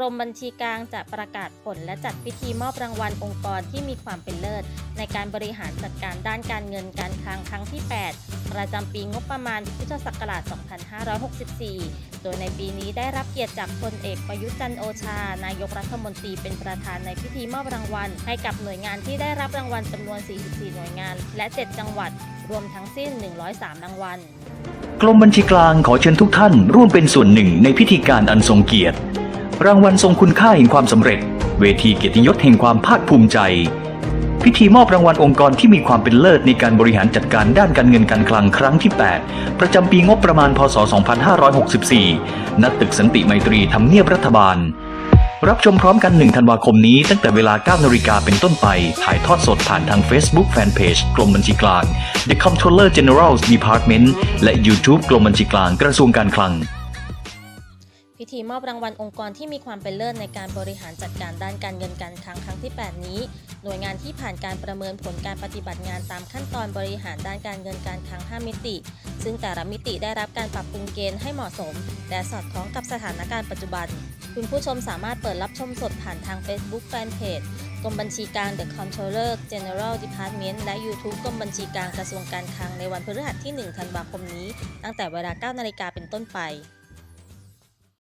รมบัญชีกลางจะประกาศผลและจัดพิธีมอบรางวัลองค์กรที่มีความเป็นเลิศ ในการบริหารจัดการด้านการเงินการคลังครั้งที่ 8 ประจำปีงบประมาณพุทธศักราช 2564 โดยในปีนี้ได้รับเกียรติจากพลเอกประยุทธ์จันโอชา นายกรัฐมนตรีเป็นประธานในพิธีมอบรางวัล ให้กับหน่วยงานที่ได้รับรางวัลจำนวน 44 หน่วยงาน และ 7 จังหวัด รวมทั้งสิ้น 103 รางวัลกรมบัญชีกลางขอเชิญทุกท่านร่วมเป็นส่วนหนึ่งในพิธีการอันทรงเกียรติ รางวัลทรงคุณค่าแห่งความสำเร็จ เวทีเกียรติยศแห่งความภาคภูมิใจ พิธีมอบรางวัลองค์กรที่มีความเป็นเลิศในการบริหารจัดการด้านการเงินการคลังครั้งที่ 8 ประจำปีงบประมาณพศ 2564 ณ ตึกสันติไมตรีทำเนียบรัฐบาล รับชมพร้อมกัน 1 ธันวาคมนี้ตั้งแต่เวลา 9 นาฬิกาเป็นต้นไป ถ่ายทอดสดผ่านทาง Facebook Fanpage กรมบัญชีกลาง The Comptroller General's Department และ YouTube กรมบัญชีกลางกระทรวงการคลัง พิธีมอบรางวัลองค์กรที่มีความเป็นเลิศในการบริหารจัดการด้านการเงินการคลังครั้งที่ 8 นี้ หน่วยงานที่ผ่านการประเมินผลการปฏิบัติงานตามขั้นตอนบริหารด้านการเงินการคลัง 5 มิติ ซึ่งแต่ละมิติได้รับการปรับปรุงเกณฑ์ให้เหมาะสม และสอดคล้องกับสถานการณ์ปัจจุบัน คุณผู้ชมสามารถเปิดรับชมสดผ่านทาง Facebook Fanpage กรมบัญชีกลาง The Comptroller General Department และ YouTube กรมบัญชีกลางกระทรวงการคลังในวันพฤหัสที่ 1 ธันวาคมนี้ ตั้งแต่เวลา 9 นาฬิกาเป็นต้นไป